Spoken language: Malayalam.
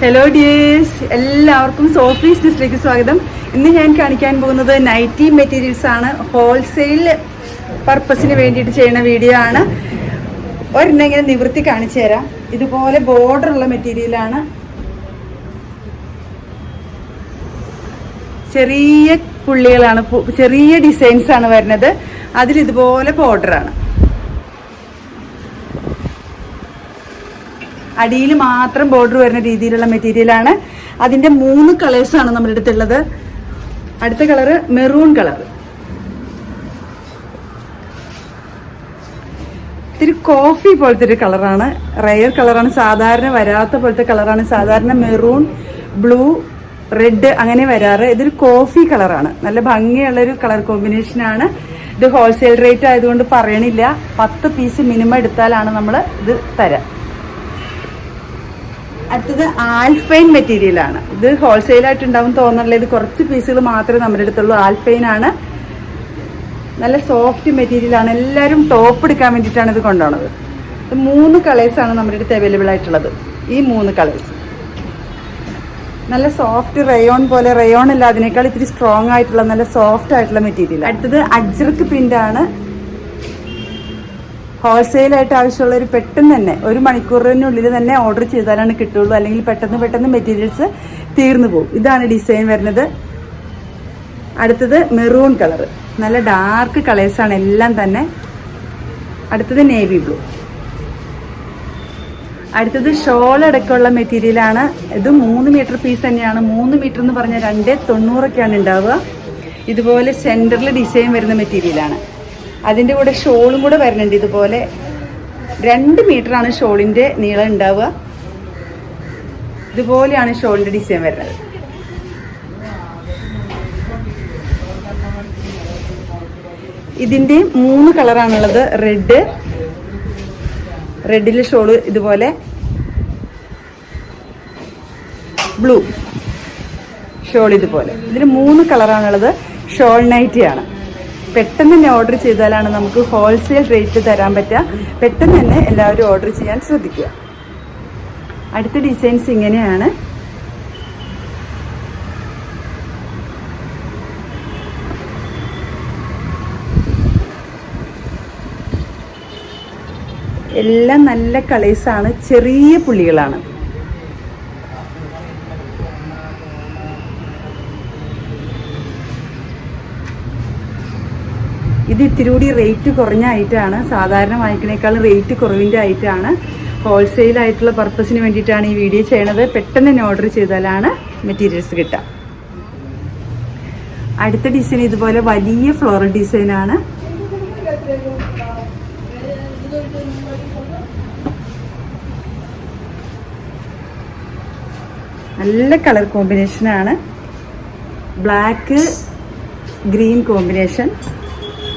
ഹലോ ഡിയേഴ്സ് എല്ലാവർക്കും സോഫീസ് ഡിസ്ട്രിക്ട് സ്വാഗതം. ഇന്ന് ഞാൻ കാണിക്കാൻ പോകുന്നത് നൈറ്റി മെറ്റീരിയൽസ് ആണ്. ഹോൾസെയിൽ പർപ്പസിന് വേണ്ടിയിട്ട് ചെയ്യുന്ന വീഡിയോ ആണ്. ഒരെണ്ണം ഇങ്ങനെ നിവൃത്തി കാണിച്ചു തരാം. ഇതുപോലെ ബോർഡർ ഉള്ള മെറ്റീരിയലാണ് ചെറിയ പുള്ളികളാണ് ചെറിയ ഡിസൈൻസ് ആണ് വരുന്നത്. അതിൽ ഇതുപോലെ ബോർഡറാണ് അടിയിൽ മാത്രം ബോർഡർ വരുന്ന രീതിയിലുള്ള മെറ്റീരിയലാണ് അതിന്റെ മൂന്ന് കളേഴ്സാണ് നമ്മുടെ അടുത്തുള്ളത്. അടുത്ത കളറ് മെറൂൺ കളർ ഇത്തിരി കോഫി പോലത്തെ ഒരു കളറാണ് റയർ കളറാണ് സാധാരണ വരാത്ത പോലത്തെ കളറാണ് സാധാരണ മെറൂൺ ബ്ലൂ റെഡ് അങ്ങനെ വരാറ്. ഇതൊരു കോഫി കളറാണ് നല്ല ഭംഗിയുള്ളൊരു കളർ കോമ്പിനേഷനാണ് ഇത് ഹോൾസെയിൽ റേറ്റ് ആയതുകൊണ്ട് പറയണില്ല. പത്ത് പീസ് മിനിമം എടുത്താലാണ് നമ്മൾ ഇത് തരാം. അടുത്തത് ആൽഫൈൻ മെറ്റീരിയൽ ആണ്. ഇത് ഹോൾസെയിൽ ആയിട്ട് ഉണ്ടാവും തോന്നണില്ല. ഇത് കുറച്ച് പീസുകൾ മാത്രമേ നമ്മുടെ അടുത്തുള്ളൂ. ആൽഫൈൻ ആണ്. നല്ല സോഫ്റ്റ് മെറ്റീരിയൽ ആണ്. എല്ലാവരും ടോപ്പ് എടുക്കാൻ വേണ്ടിയിട്ടാണ് ഇത് കൊണ്ടുപോണത്. ഇത് മൂന്ന് കളേഴ്സ് ആണ് നമ്മുടെ അടുത്ത് അവൈലബിൾ ആയിട്ടുള്ളത്. ഈ മൂന്ന് കളേഴ്സ് നല്ല സോഫ്റ്റ് റയോൺ പോലെ റയോൺ അല്ല അതിനേക്കാൾ ഇത്തിരി സ്ട്രോങ് ആയിട്ടുള്ള നല്ല സോഫ്റ്റ് ആയിട്ടുള്ള മെറ്റീരിയൽ അടുത്തത് അജ്രക്ക് പ്രിന്റ് ആണ്. ഹോൾസെയിൽ ആവശ്യമുള്ളവർ പെട്ടെന്ന് തന്നെ ഒരു മണിക്കൂറിനുള്ളിൽ തന്നെ ഓർഡർ ചെയ്താലാണ് കിട്ടുള്ളൂ. അല്ലെങ്കിൽ പെട്ടെന്ന് പെട്ടെന്ന് മെറ്റീരിയൽസ് തീർന്നു പോകും. ഇതാണ് ഡിസൈൻ വരുന്നത്. അടുത്തത് മെറൂൺ കളർ നല്ല ഡാർക്ക് കളേഴ്സാണ് എല്ലാം തന്നെ. അടുത്തത് നേവി ബ്ലൂ അടുത്തത് ഷോൾ അടക്കമുള്ള മെറ്റീരിയലാണ് ഇത് മൂന്ന് മീറ്റർ പീസ് തന്നെയാണ്. മൂന്ന് മീറ്റർ എന്ന് പറഞ്ഞാൽ രണ്ട് തൊണ്ണൂറൊക്കെയാണ് ഉണ്ടാവുക. ഇതുപോലെ സെന്ററിൽ ഡിസൈൻ വരുന്ന മെറ്റീരിയലാണ് അതിന്റെ കൂടെ ഷോളും കൂടെ വരുന്നുണ്ട് ഇതുപോലെ. രണ്ട് മീറ്ററാണ് ഷോളിന്റെ നീളം ഉണ്ടാവുക. ഇതുപോലെയാണ് ഷോളിന്റെ ഡിസൈൻ വരുന്നത്. ഇതിന്റെ മൂന്ന് കളറാണുള്ളത് റെഡ് റെഡിലെ ഷോൾ ഇതുപോലെ. ബ്ലൂ ഷോൾ ഇതുപോലെ. ഇതിന് മൂന്ന് കളറാണുള്ളത് ഷോൾ നൈറ്റിയാണ് പെട്ടെന്ന് തന്നെ ഓർഡർ ചെയ്താലാണ് നമുക്ക് ഹോൾസെയിൽ റേറ്റ് തരാൻ പറ്റുക. പെട്ടെന്ന് തന്നെ എല്ലാവരും ഓർഡർ ചെയ്യാൻ ശ്രദ്ധിക്കുക. അടുത്ത ഡിസൈൻസ് ഇങ്ങനെയാണ്. എല്ലാം നല്ല കളേഴ്സാണ് ചെറിയ പുള്ളികളാണ്. ഇത് ഇത്തിരി കൂടി റേറ്റ് കുറഞ്ഞ ഐറ്റമാണ് സാധാരണ വാങ്ങിക്കണേക്കാളും റേറ്റ് കുറവിന്റെ ഐറ്റാണ് ഹോൾസെയിൽ ആയിട്ടുള്ള പർപ്പസിന് വേണ്ടിയിട്ടാണ് ഈ വീഡിയോ ചെയ്യണത്. പെട്ടെന്ന് തന്നെ ഓർഡർ ചെയ്താലാണ് മെറ്റീരിയൽസ് കിട്ടുക. അടുത്ത ഡിസൈൻ ഇതുപോലെ വലിയ ഫ്ലോറൽ ഡിസൈനാണ് നല്ല കളർ കോമ്പിനേഷനാണ് ബ്ലാക്ക് ഗ്രീൻ കോമ്പിനേഷൻ